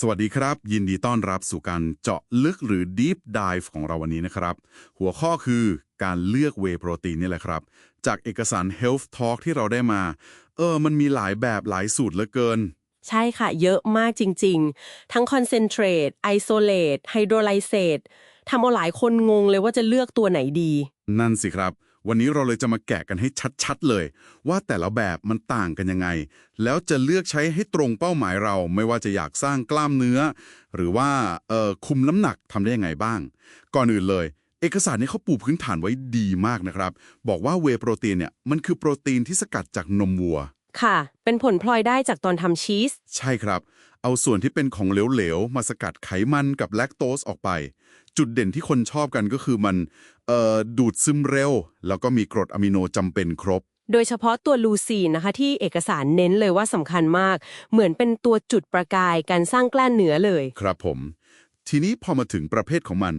สวัสดีครับ ยินดีต้อนรับสู่การเจาะลึกหรือ Deep Dive ของเราวันนี้นะครับ หัวข้อคือการเลือกเวโปรตีนนี่แหละครับ จากเอกสาร Health Talk ที่เราได้มา เออ มันมีหลายแบบหลายสูตรเหลือเกิน ใช่ค่ะ เยอะมากจริง ๆ ทั้งคอนเซนเทรตไอโซเลตไฮโดรไลเซตทำเอาหลายคนงงเลยว่าจะเลือกตัวไหนดี นั่นสิครับ วันนี้เราเลยจะมาแกะกันให้ชัดๆเลย ว่าแต่ละแบบมันต่างกันยังไง แล้วจะเลือกใช้ให้ตรงเป้าหมายเรา ไม่ว่าจะอยากสร้างกล้ามเนื้อ หรือว่าเอ่อคุมน้ำหนักทำได้ยังไงบ้าง ก่อนอื่นเลย เอกสารนี้เขาปูพื้นฐานไว้ดีมากนะครับ บอกว่าเวโปรตีนเนี่ยมันคือโปรตีนที่สกัดจากนมวัว ค่ะ เป็นผลพลอยได้จากตอนทำชีส ใช่ครับ เอาส่วนที่เป็นของเหลวๆ มาสกัดไขมันกับแลคโตสออกไป จุดเด่นที่คนชอบกันก็คือมันเอ่อดูดซึมเร็ว แล้วก็มีกรดอะมิโนจำเป็นครบ โดยเฉพาะตัวลูซีนนะคะ ที่เอกสารเน้นเลยว่าสำคัญมาก เหมือนเป็นตัวจุดประกายการสร้างกล้ามเนื้อเลย ครับผม ทีนี้พอมาถึงประเภทของมัน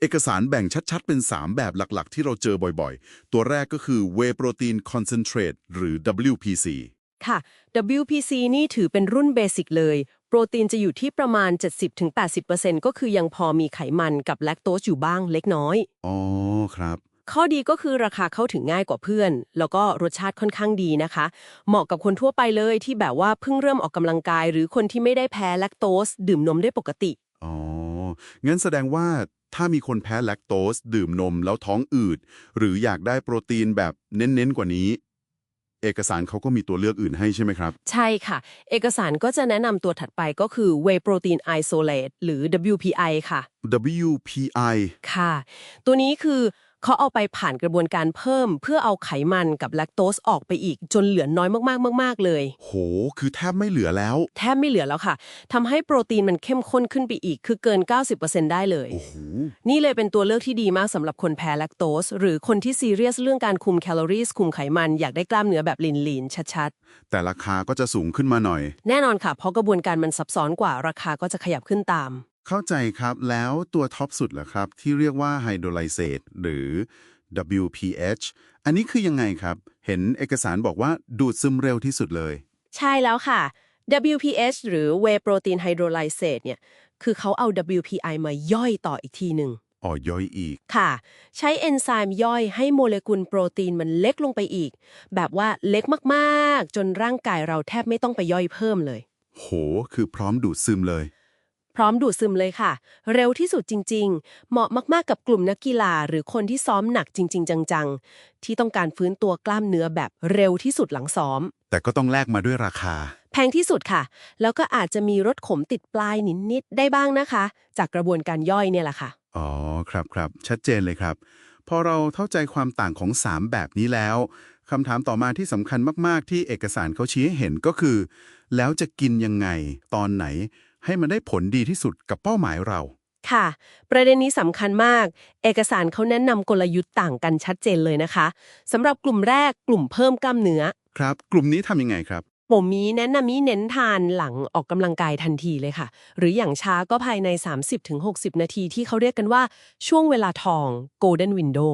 เอกสารแบ่งชัดๆ เป็น 3 แบบหลักๆ ที่เราเจอบ่อยๆ ตัวแรกก็คือ Whey Protein Concentrate หรือ WPC ค่ะ WPC นี่ถือเป็นรุ่นเบสิกเลย โปรตีนจะอยู่ที่ประมาณ 70-80%ก็คือยังพอมีไขมันกับแลคโตสอยู่บ้างเล็กน้อย อ๋อ ครับ ข้อดีก็คือราคาเข้าถึงง่ายกว่าเพื่อน แล้วก็รสชาติค่อนข้างดีนะคะ เหมาะกับคนทั่วไปเลยที่แบบว่าเพิ่งเริ่มออกกำลังกาย หรือคนที่ไม่ได้แพ้แลคโตสดื่มนมได้ปกติ อ๋อ งั้นแสดงว่าถ้ามีคนแพ้แลคโตสดื่มนมแล้วท้องอืด หรืออยากได้โปรตีนแบบเน้นๆกว่านี้ เอกสารเขาก็มีตัวเลือกอื่นให้ใช่ไหมครับ ใช่ค่ะ เอกสารก็จะแนะนำตัวถัดไปก็คือ Whey Protein Isolate หรือ WPI ค่ะ WPI ค่ะ ตัวนี้คือ เขาเอาไปผ่านกระบวนการเพิ่ม เพื่อเอาไขมันกับแลคโตสออกไปอีก จนเหลือน้อยมากๆ มาก ๆ เลย โห คือแทบไม่เหลือแล้ว แทบไม่เหลือแล้วค่ะทำให้โปรตีนมันเข้มข้นขึ้นไปอีก คือเกิน 90%ได้เลย โอ้โห นี่เลยเป็นตัวเลือกที่ดีมากสำหรับคนแพ้แลคโตส หรือคนที่ซีเรียสเรื่องการคุมแคลอรี่คุมไขมันอยากได้กล้ามเนื้อแบบลีนๆชัดแต่ราคาก็จะสูงขึ้นมาหน่อยๆแน่นอนค่ะ เพราะกระบวนการมันซับซ้อนกว่าราคาก็จะขยับขึ้นตาม เข้าใจครับแล้วตัวท็อปสุดเหรอครับ ที่เรียกว่าไฮโดรไลเซตหรือ WPH อันนี้คือยังไงครับ เห็นเอกสารบอกว่าดูดซึมเร็วที่สุดเลย ใช่แล้วค่ะ WPH หรือ Whey Protein Hydrolyzate เนี่ย คือเขาเอา WPI มาย่อยต่ออีกทีหนึ่งอ่อย่อยอีก ค่ะ ใช้เอนไซม์ย่อยให้โมเลกุลโปรตีนมันเล็กลงไปอีก แบบว่าเล็กมาก ๆ จนร่างกายเราแทบไม่ต้องไปย่อยเพิ่มเลย โห คือพร้อมดูดซึมเลย พร้อมดูดซึมเลยค่ะ เร็วที่สุดจริง ๆ เหมาะมากๆกับกลุ่มนักกีฬา หรือคนที่ซ้อมหนักจริง ๆ จังๆ ที่ต้องการฟื้นตัวกล้ามเนื้อแบบเร็วที่สุดหลังซ้อม แต่ก็ต้องแลกมาด้วยราคา แพงที่สุดค่ะ แล้วก็อาจจะมีรสขมติดปลายนิดๆได้บ้างนะคะ จากกระบวนการย่อยเนี่ยแหละค่ะ อ๋อครับครับชัดเจนเลยครับ พอเราเข้าใจความต่างของ 3 แบบนี้แล้วคำถามต่อมาที่สำคัญมากๆ ที่เอกสารเขาชี้ให้เห็นก็คือ แล้วจะกินยังไงตอนไหน ให้มันได้ผลดีที่สุดกับเป้าหมายเรา ค่ะ ประเด็นนี้สำคัญมาก เอกสารเขาแนะนำกลยุทธ์ต่างกันชัดเจนเลยนะคะสำหรับกลุ่มแรกกลุ่มเพิ่มกล้ามเนื้อ ครับ กลุ่มนี้ทำยังไงครับผมมีแนะนำมีเน้นทานหลังออกกำลังกายทันทีเลยค่ะ หรืออย่างช้าก็ภายใน 30-60 นาทีที่เขาเรียกกันว่าช่วงเวลาทอง golden window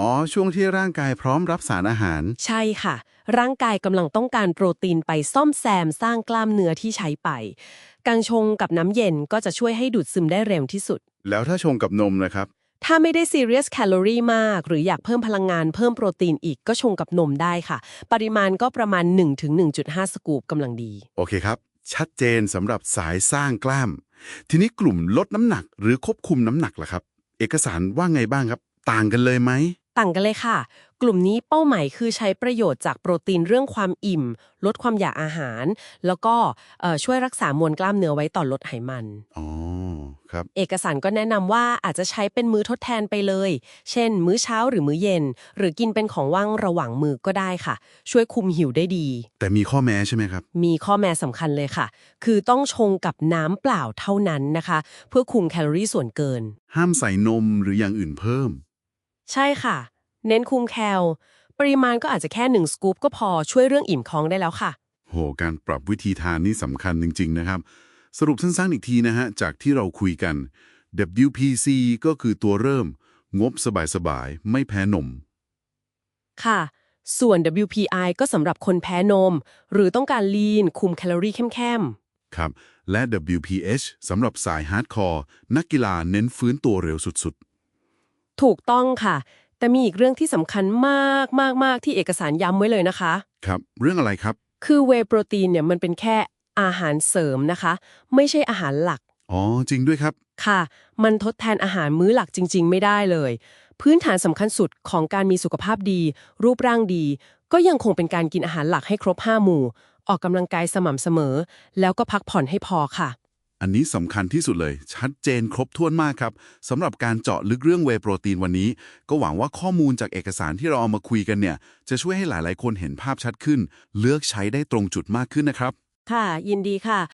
อ๋อ ช่วงที่ร่างกายพร้อมรับสารอาหาร ใช่ค่ะ ร่างกายกำลังต้องการโปรตีนไปซ่อมแซมสร้างกล้ามเนื้อที่ใช้ไป กังชงกับน้ำเย็นก็จะช่วยให้ดูดซึมได้เร็วที่สุด แล้วถ้าชงกับนมนะครับ ถ้าไม่ได้ซีเรียสแคลอรี่มาก หรืออยากเพิ่มพลังงานเพิ่มโปรตีนอีกก็ชงกับนมได้ค่ะ ปริมาณก็ประมาณ 1-1.5 สกูปกำลังดี โอเคครับ ชัดเจนสำหรับสายสร้างกล้าม ทีนี้กลุ่มลดน้ำหนัก หรือควบคุมน้ำหนักล่ะครับ เอกสารว่าไงบ้างครับ ต่างกันเลยไหม ต่างกันเลยค่ะ กลุ่มนี้เป้าหมายคือใช้ประโยชน์จากโปรตีนเรื่องความอิ่ม ลดความอยากอาหาร แล้วก็เอ่อช่วยรักษามวลกล้ามเนื้อไว้ต่อลดไขมัน อ๋อ ครับ เอกสารก็แนะนำว่าอาจจะใช้เป็นมื้อทดแทนไปเลย เช่น มื้อเช้าหรือมื้อเย็น หรือกินเป็นของว่างระหว่างมือก็ได้ค่ะ ช่วยคุมหิวได้ดี แต่มีข้อแม้ใช่ไหมครับ มีข้อแม้สำคัญเลยค่ะ คือต้องชงกับน้ำเปล่าเท่านั้นนะคะ เพื่อคุมแคลอรี่ส่วนเกิน ห้ามใส่นมหรืออย่างอื่นเพิ่ม ใช่ค่ะ เน้นคุมแคล ปริมาณก็อาจจะแค่หนึ่งสกู๊ปก็พอช่วยเรื่องอิ่มท้องได้แล้วค่ะ โห การปรับวิธีทานนี่สำคัญจริง ๆ นะครับ สรุปสั้นๆอีกทีนะฮะ จากที่เราคุยกัน WPC ก็คือตัวเริ่ม งบสบายๆ ไม่แพ้นม ค่ะ ส่วน WPI ก็สำหรับคนแพ้นม หรือต้องการลีนคุมแคลอรี่เข้มครับ และ WPH สำหรับสายฮาร์ดคอร์นักกีฬาเน้นฟื้นตัวเร็วสุดถูกต้องค่ะ แต่มีอีกเรื่องที่สำคัญมากมากมากที่เอกสารย้ำไว้เลยนะคะๆครับ เรื่องอะไรครับ คือเวย์โปรตีนเนี่ยมันเป็นแค่อาหารเสริมนะคะ ไม่ใช่อาหารหลัก อ๋อ จริงด้วยครับ ค่ะ มันทดแทนอาหารมื้อหลักจริง ๆ ไม่ได้เลย พื้นฐานสำคัญสุดของการมีสุขภาพดี รูปร่างดี ก็ยังคงเป็นการกินอาหารหลักให้ครบ5หมู่ ออกกำลังกายสม่ำเสมอ แล้วก็พักผ่อนให้พอค่ะ อันนี้สำคัญที่สุดเลย ชัดเจนครบถ้วนมากครับสำหรับการเจาะลึกเรื่องเวโปรตีนวันนี้ ก็หวังว่าข้อมูลจากเอกสารที่เราเอามาคุยกันเนี่ย จะช่วยให้หลายๆ คนเห็นภาพชัดขึ้น เลือกใช้ได้ตรงจุดมากขึ้นนะครับ ค่ะ ยินดีค่ะ